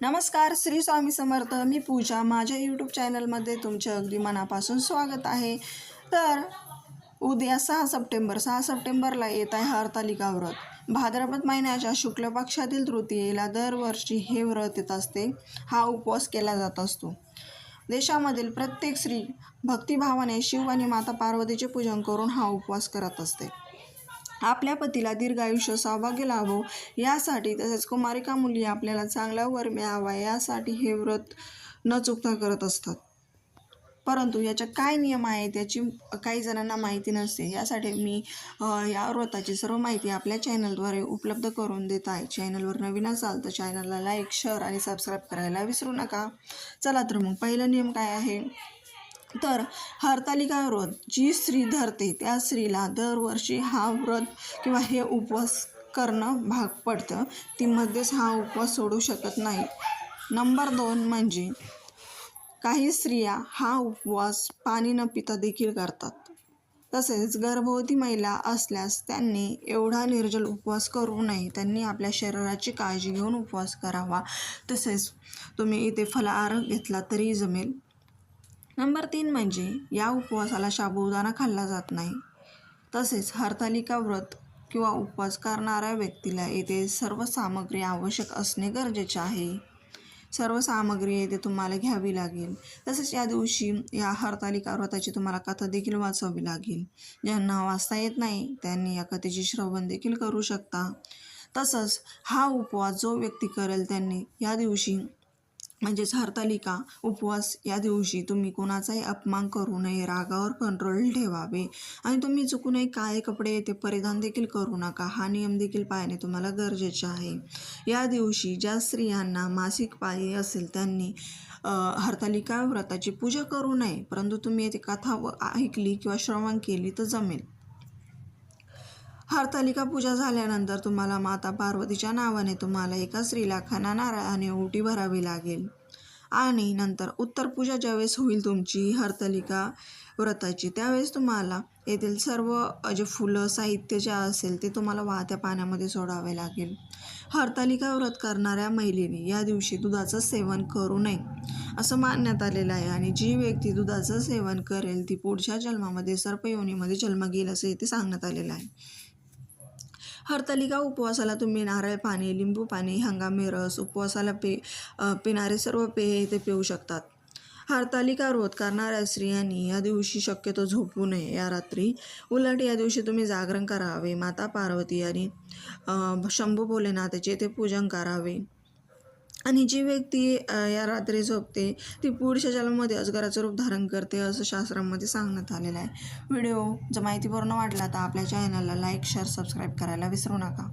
नमस्कार श्री स्वामी समर्थ. मी पूजा. माझ्या यूट्यूब चॅनलमध्ये तुमचे अगदी मनापासून स्वागत आहे. तर उद्या सहा सप्टेंबर सहा सप्टेंबरला येत आहे हरतालिका व्रत. भाद्रपद महिन्याच्या शुक्ल पक्षातील तृतीयेला दरवर्षी हे व्रत येत असते. हा उपवास केला जात असतो. देशामधील प्रत्येक स्त्री भक्तिभावाने शिव आणि माता पार्वतीचे पूजन करून हा उपवास करत असते. आपल्या पतीला दीर्घ आयुष्य सौभाग्य लाभो. यासाठी तसेच कुमारिका मुली आपल्याला चांगला वर मिळावा यासाठी हे व्रत न चुकता करत असतात. परंतु याच्या काय नियम आहेत याची काही जणांना माहिती नसते. यासाठी मी या व्रताची सर्व माहिती आपल्या चॅनलद्वारे उपलब्ध करून देत आहे. चॅनलवर नवीन असाल तर चॅनलला लाईक शेअर आणि सबस्क्राईब करायला विसरू नका. चला तर मग पहिला नियम काय आहे? तर हरतालिका व्रत जी स्त्री धरते त्या स्त्रीला दरवर्षी हा व्रत किंवा हे उपवास करणं भाग पडतं. ती मध्येच हा उपवास सोडू शकत नाही. नंबर दोन म्हणजे काही स्त्रिया हा उपवास पाणी न पिता देखील करतात. तसेच गर्भवती महिला असल्यास त्यांनी एवढा निर्जल उपवास करू नये. त्यांनी आपल्या शरीराची काळजी घेऊन उपवास करावा. तसेच तुम्ही इथे फलाहार घेतला तरी जमेल. नंबर तीन म्हणजे या उपवासाला साबुदाणा खाल्ला जात नाही. तसेच हरतालिका व्रत किंवा उपवास करणाऱ्या व्यक्तीला येथे सर्व सामग्री आवश्यक असणे गरजेचे आहे. सर्व सामग्री येथे तुम्हाला घ्यावी लागेल. तसेच या दिवशी या हरतालिका व्रताची तुम्हाला कथा देखील वाचावी लागेल. ज्यांना वाचता येत नाही त्यांनी या कथेचे श्रवण देखील करू शकता. तसंच हा उपवास जो व्यक्ती करेल त्यांनी या दिवशी म्हणजेच हरतालिका उपवास या दिवशी तुम्ही कोणाचाही अपमान करू नये रागावर कंट्रोल ठेवावे. आणि तुम्ही चुकूनही काळे कपडे ते परिधान देखील करू नका. हा नियम देखील पाळणे तुम्हाला गरजेचे आहे. या दिवशी ज्या स्त्रियांना मासिक पाळी असेल त्यांनी हरतालिका व्रताची पूजा करू नये. परंतु तुम्ही येथे कथा व ऐकली किंवा श्रवण केली तर जमेल. हरतालिका पूजा झाल्यानंतर तुम्हाला माता पार्वतीच्या नावाने तुम्हाला एका स्त्रीला खना नारळाने ओटी भरावी लागेल. आणि नंतर उत्तर पूजा ज्यावेळेस होईल तुमची हरतालिका व्रताची त्यावेळेस तुम्हाला येथील सर्व जे फुलं साहित्य जे असेल ते तुम्हाला वाहत्या पाण्यामध्ये सोडावे लागेल. हरतालिका व्रत करणाऱ्या महिलेने या दिवशी दुधाचं सेवन करू नये असं मानण्यात आलेलं आहे. आणि जी व्यक्ती दुधाचं सेवन करेल ती पुढच्या जन्मामध्ये सर्पयोनीमध्ये जन्म घेईल असं येथे सांगण्यात आलेलं आहे. हरतालिका उपवासाला तुम्ही नारळ पाणी लिंबू पाणी हंगामी रस उपवासाला पे पिणारे सर्व पेय ते पिऊ शकतात. हरतालिका रोध करणाऱ्या स्त्रियांनी या दिवशी शक्यतो झोपू नये. या रात्री उलट या दिवशी तुम्ही जागरण करावे. माता पार्वती आणि शंभू भोलेनाथाचे ते पूजन करावे. आणि जी व्यक्ती या रात्री झोपते ती पुढच्या जन्मामध्ये अजगराचं रूप धारण करते असं शास्त्रामध्ये सांगण्यात आलेलं आहे. व्हिडिओ जर माहितीपूर्ण वाटला तर आपल्या चॅनलला लाईक शेअर सबस्क्राईब करायला विसरू नका.